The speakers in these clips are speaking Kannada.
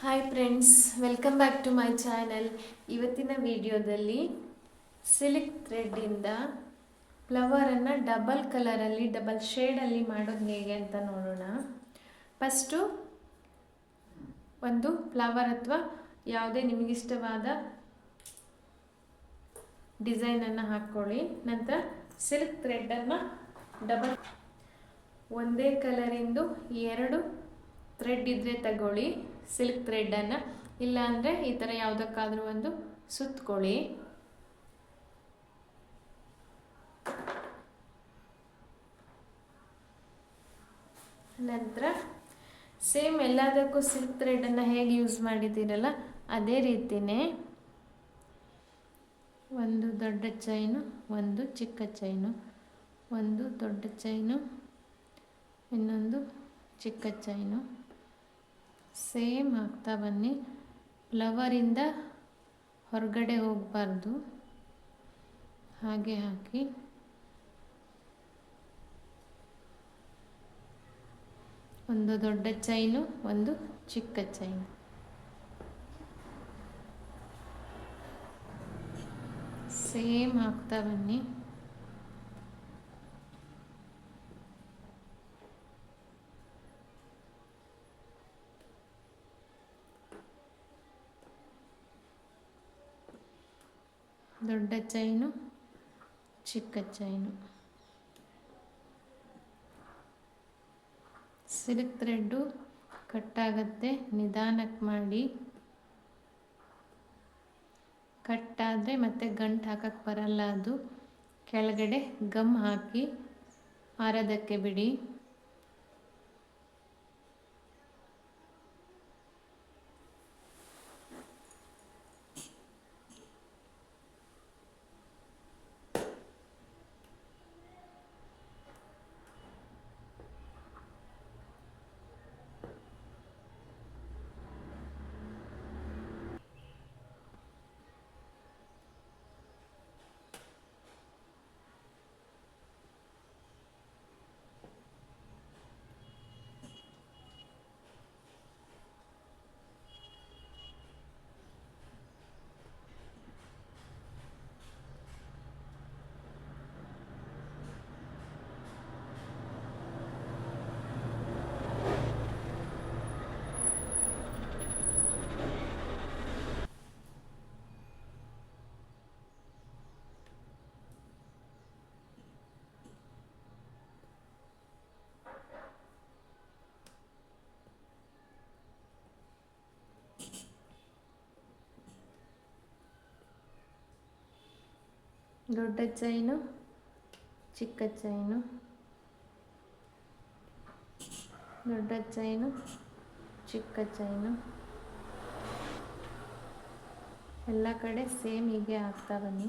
Hi friends welcome back to my channel ಇವತ್ತಿನ ವಿಡಿಯೋದಲ್ಲಿ ಸಿಲ್ಕ್ ಥ್ರೆಡ್ಡಿಂದ ಫ್ಲವರನ್ನು ಡಬಲ್ ಕಲರಲ್ಲಿ ಡಬಲ್ ಶೇಡಲ್ಲಿ ಮಾಡೋದು ಹೇಗೆ ಅಂತ ನೋಡೋಣ. ಫಸ್ಟು ಒಂದು ಫ್ಲವರ್ ಅಥವಾ ಯಾವುದೇ ನಿಮಗಿಷ್ಟವಾದ ಡಿಸೈನನ್ನು ಹಾಕ್ಕೊಳ್ಳಿ. ನಂತರ ಸಿಲ್ಕ್ ಥ್ರೆಡ್ಡನ್ನು ಡಬಲ್ ಒಂದೇ ಕಲರಿಂದು ಎರಡು ಥ್ರೆಡ್ ಇದ್ದರೆ ತಗೊಳ್ಳಿ. ಸಿಲ್ಕ್ ಥ್ರೆಡ್ಡನ್ನು ಇಲ್ಲಾಂದರೆ ಈ ಥರ ಯಾವುದಕ್ಕಾದರೂ ಒಂದು ಸುತ್ತಕೊಳ್ಳಿ ನಂತರ ಸೇಮ್ ಎಲ್ಲದಕ್ಕೂ ಸಿಲ್ಕ್ ಥ್ರೆಡನ್ನು ಹೇಗೆ ಯೂಸ್ ಮಾಡಿದ್ದೀರಲ್ಲ, ಅದೇ ರೀತಿಯೇ ಒಂದು ದೊಡ್ಡ ಚೈನು ಒಂದು ಚಿಕ್ಕ ಚೈನು ಒಂದು ದೊಡ್ಡ ಚೈನು ಇನ್ನೊಂದು ಚಿಕ್ಕ ಚೈನು ಸೇಮ್ ಹಾಕ್ತಾ ಬನ್ನಿ. ಫ್ಲವರಿಂದ ಹೊರಗಡೆ ಹೋಗಬಾರ್ದು. ಹಾಗೆ ಹಾಕಿ. ಒಂದು ದೊಡ್ಡ ಚೈನು, ಒಂದು ಚಿಕ್ಕ ಚೈನು. ಸೇಮ್ ಹಾಕ್ತಾ ಬನ್ನಿ. ದೊಡ್ಡ ಚೈನು, ಚಿಕ್ಕ ಚೈನು. ಸಿಲ್ಕ್ ಥ್ರೆಡ್ಡು ಕಟ್ಟಾಗತ್ತೆ ನಿಧಾನಕ್ಕೆ ಮಾಡಿ. ಕಟ್ಟಾದರೆ ಮತ್ತೆ ಗಂಟು ಹಾಕಕ್ಕೆ ಬರಲ್ಲ ಅದು. ಕೆಳಗಡೆ ಗಮ್ ಹಾಕಿ ಆರೋದಕ್ಕೆ ಬಿಡಿ. ದೊಡ್ಡ ಚೈನು ಚಿಕ್ಕ ಚೈನು ದೊಡ್ಡ ಚೈನು ಚಿಕ್ಕ ಚೈನು. ಎಲ್ಲ ಕಡೆ ಸೇಮ್ ಹೀಗೆ ಹಾಕ್ತಾ ಬನ್ನಿ.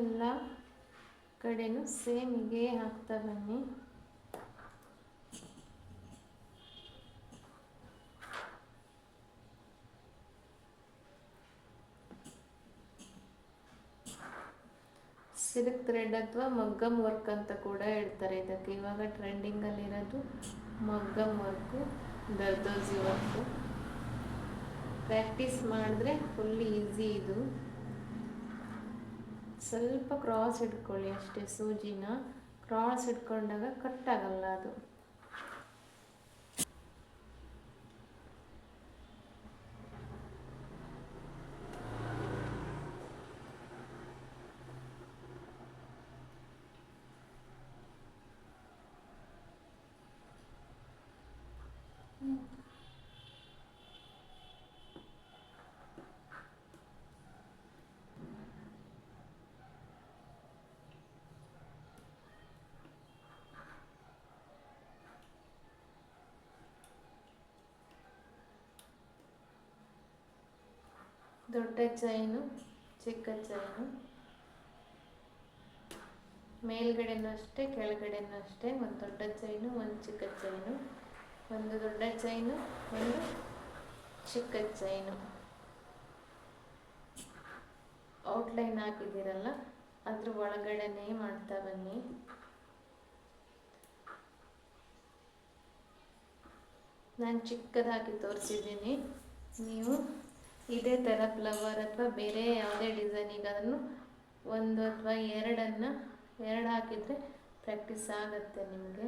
ಎಲ್ಲ ಕಡೆನೂ ಸೇಮ್ ಹೀಗೆ ಹಾಕ್ತಾ ಬನ್ನಿ. ಸಿಲ್ಕ್ ಥ್ರೆಡ್ ಅಥವಾ ಮಗ್ಗಮ್ ವರ್ಕ್ ಅಂತ ಕೂಡ ಹೇಳ್ತಾರೆ ಇದಕ್ಕೆ. ಇವಾಗ ಟ್ರೆಂಡಿಂಗಲ್ಲಿರೋದು maggam work zardosi work practice ಮಾಡಿದ್ರೆ ಫುಲ್ ಈಸಿ ಇದು. ಸ್ವಲ್ಪ ಕ್ರಾಸ್ ಇಟ್ಕೊಳ್ಳಿ ಅಷ್ಟೇ ಸೂಜಿನ. ಕ್ರಾಸ್ ಇಟ್ಕೊಂಡಾಗ ಕಟ್ ಆಗಲ್ಲ ಅದು. ದೊಡ್ಡ ಚೈನು, ಚಿಕ್ಕ ಚೈನು. ಮೇಲ್ಗಡೆನೂ ಅಷ್ಟೇ, ಕೆಳಗಡೆನೂ ಅಷ್ಟೇ. ಒಂದು ದೊಡ್ಡ ಚೈನು, ಒಂದು ಚಿಕ್ಕ ಚೈನು. ಒಂದು ದೊಡ್ಡ ಚೈನು, ಒಂದು ಚಿಕ್ಕ ಚೈನು. ಔಟ್ಲೈನ್ ಹಾಕಿದ್ದೀರಲ್ಲ, ಅದ್ರ ಒಳಗಡೆನೇ ಮಾಡ್ತಾ ಬನ್ನಿ. ನಾನು ಚಿಕ್ಕದಾಗಿ ತೋರಿಸಿದ್ದೀನಿ. ನೀವು ಇದೇ ಥರ ಫ್ಲವರ್ ಅಥವಾ ಬೇರೆ ಯಾವುದೇ ಡಿಸೈನಿಗಾದ್ರೂ ಒಂದು ಅಥವಾ ಎರಡನ್ನು, ಎರಡು ಹಾಕಿದರೆ ಪ್ರಾಕ್ಟೀಸ್ ಆಗುತ್ತೆ ನಿಮಗೆ.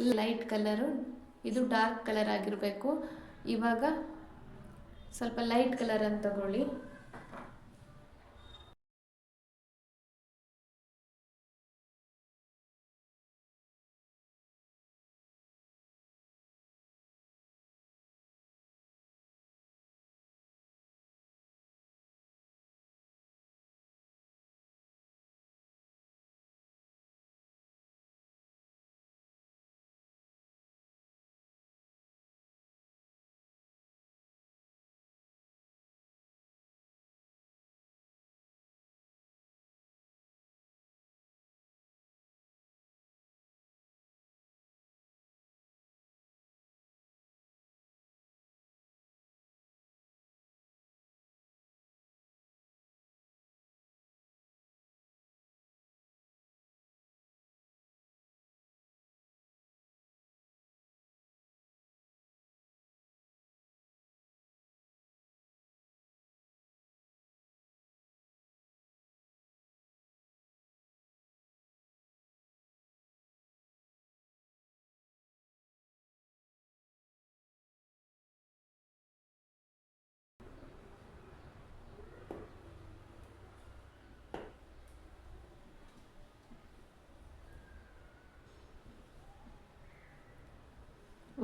ಈಗ ಲೈಟ್ ಕಲರು ಇದು ಡಾರ್ಕ್ ಕಲರ್ ಆಗಿರಬೇಕು. ಇವಾಗ ಸ್ವಲ್ಪ ಲೈಟ್ ಕಲರ್ ಅಂತ ತಗೊಳ್ಳಿ.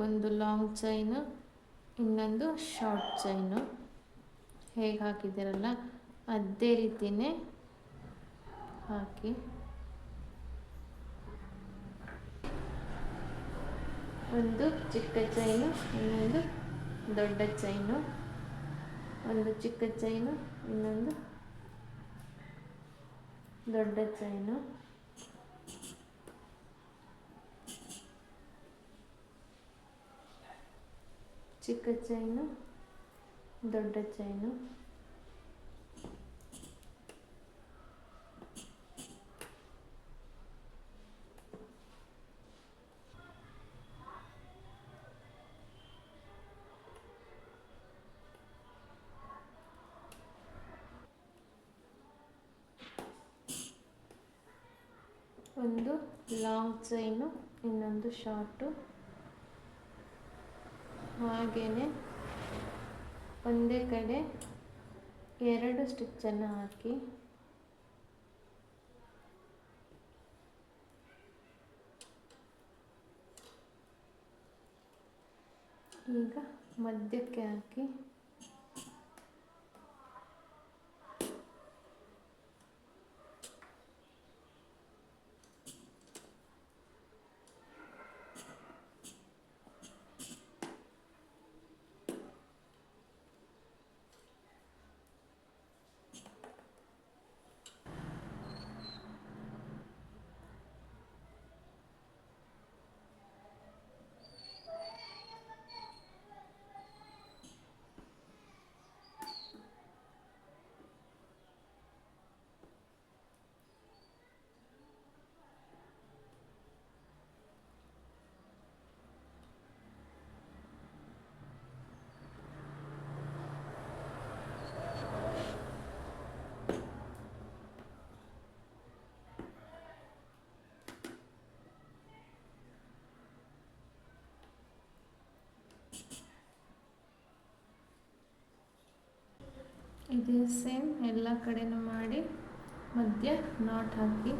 ಒಂದು ಲಾಂಗ್ ಚೈನು ಇನ್ನೊಂದು ಶಾರ್ಟ್ ಚೈನು ಹೇಗೆ ಹಾಕಿದ್ದೀರಲ್ಲ? ಅದೇ ರೀತಿಯೇ ಹಾಕಿ. ಒಂದು ಚಿಕ್ಕ ಚೈನು ಇನ್ನೊಂದು ದೊಡ್ಡ ಚೈನು ಒಂದು ಚಿಕ್ಕ ಚೈನು ಇನ್ನೊಂದು ದೊಡ್ಡ ಚೈನು ಚಿಕ್ಕ ಚೈನು ದೊಡ್ಡ ಚೈನು ಒಂದು ಲಾಂಗ್ ಚೈನು ಇನ್ನೊಂದು ಶಾರ್ಟು ಹಾಗೆಯೇ ಒಂದೇ ಕಡೆ ಎರಡು ಸ್ಟಿಚ್ಚನ್ನು ಹಾಕಿ. ಈಗ ಮಧ್ಯಕ್ಕೆ ಹಾಕಿ. ಇದೇ ಸೇಮ್ ಎಲ್ಲ ಕಡೆನೂ ಮಾಡಿ ಮಧ್ಯ ನಾಟ್ ಹಾಕಿ.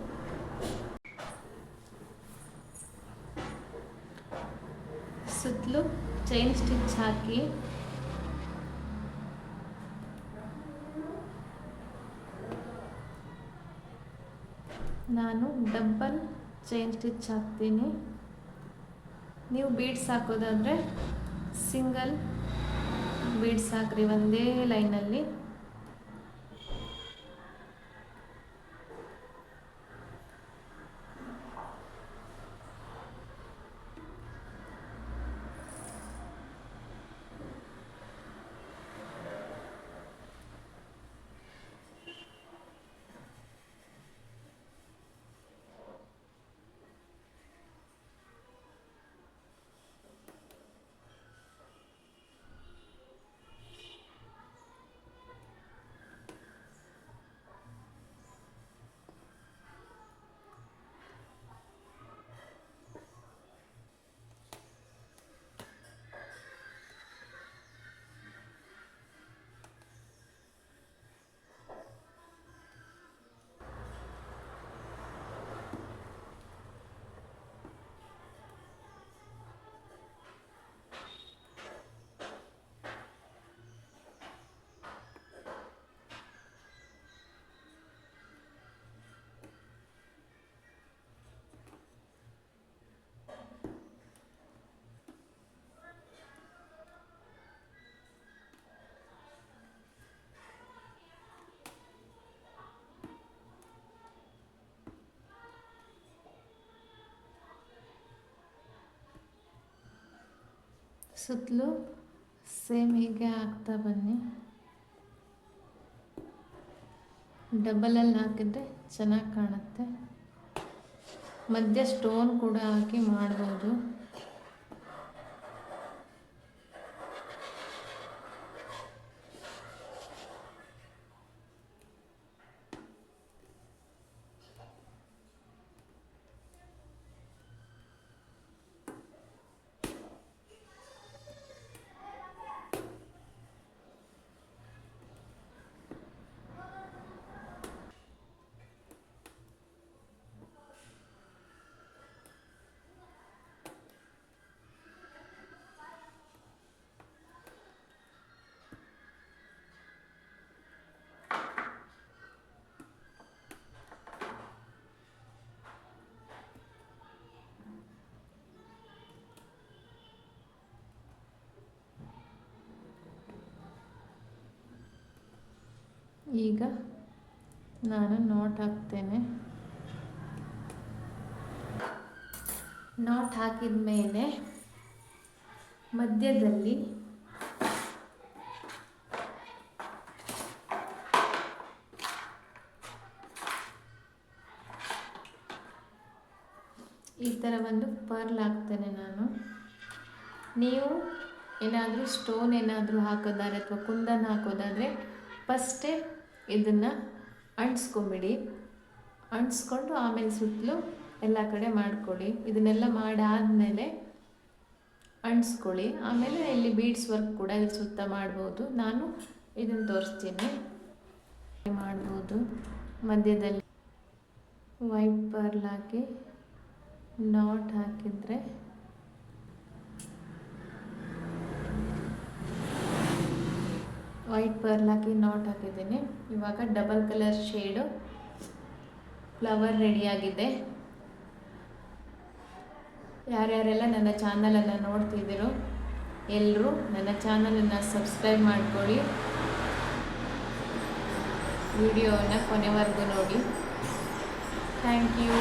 ಸುತ್ತಲೂ ಚೈನ್ ಸ್ಟಿಚ್ ಹಾಕಿ. ನಾನು ಡಬ್ಬಲ್ ಚೈನ್ ಸ್ಟಿಚ್ ಹಾಕ್ತೀನಿ. ನೀವು ಬೀಡ್ಸ್ ಹಾಕೋದಾದರೆ ಸಿಂಗಲ್ ಬೀಡ್ಸ್ ಹಾಕ್ರಿ ಒಂದೇ ಲೈನಲ್ಲಿ ಸುತ್ತಲೂ ಸೇಮ್ ಹೀಗೆ ಹಾಕ್ತಾ ಬನ್ನಿ. ಡಬಲಲ್ಲಿ ಹಾಕಿದ್ರೆ ಚೆನ್ನಾಗಿ ಕಾಣುತ್ತೆ. ಮಧ್ಯ ಸ್ಟೋನ್ ಕೂಡ ಹಾಕಿ ಮಾಡ್ಬೋದು. ಈಗ ನಾನು ನೋಟ್ ಹಾಕ್ತೇನೆ. ನಾಟ್ ಹಾಕಿದ ಮೇಲೆ ಮಧ್ಯದಲ್ಲಿ ಈ ಥರ ಒಂದು ಪರ್ಲ್ ಹಾಕ್ತೇನೆ ನಾನು. ನೀವು ಏನಾದರೂ ಸ್ಟೋನ್ ಏನಾದರೂ ಹಾಕೋದಾದ್ರೆ ಅಥವಾ ಕುಂದನ್ ಹಾಕೋದಾದರೆ ಫಸ್ಟೇ ಇದನ್ನು ಅಂಟಿಸ್ಕೊಂಬಿಡಿ. ಅಂಟಿಸ್ಕೊಂಡು ಆಮೇಲೆ ಸುತ್ತಲೂ ಎಲ್ಲ ಕಡೆ ಮಾಡ್ಕೊಳ್ಳಿ. ಇದನ್ನೆಲ್ಲ ಮಾಡಾದಮೇಲೆ ಅಂಟಿಸ್ಕೊಳ್ಳಿ. ಆಮೇಲೆ ಇಲ್ಲಿ ಬೀಡ್ಸ್ ವರ್ಕ್ ಕೂಡ ಇಲ್ಲಿ ಸುತ್ತ ಮಾಡ್ಬೋದು. ನಾನು ಇದನ್ನು ತೋರಿಸ್ತೀನಿ. ಮಾಡ್ಬೋದು. ಮಧ್ಯದಲ್ಲಿ ವೈಟ್ ಪರ್ಲ್ ಹಾಕಿ ನಾಟ್ ಹಾಕಿದರೆ ವೈಟ್ ಪರ್ಲ್ ಹಾಕಿ ನಾಟ್ ಹಾಕಿದ್ದೀನಿ. ಇವಾಗ ಡಬಲ್ ಕಲರ್ ಶೇಡು ಫ್ಲವರ್ ರೆಡಿಯಾಗಿದೆ ಯಾರ್ಯಾರೆಲ್ಲ ನನ್ನ ಚಾನಲನ್ನು ನೋಡ್ತಿದ್ದೀರೋ ಎಲ್ಲರೂ ನನ್ನ ಚಾನಲನ್ನು ಸಬ್ಸ್ಕ್ರೈಬ್ ಮಾಡ್ಕೊಳ್ಳಿ. ವಿಡಿಯೋನ ಕೊನೆವರೆಗೂ ನೋಡಿ. Thank you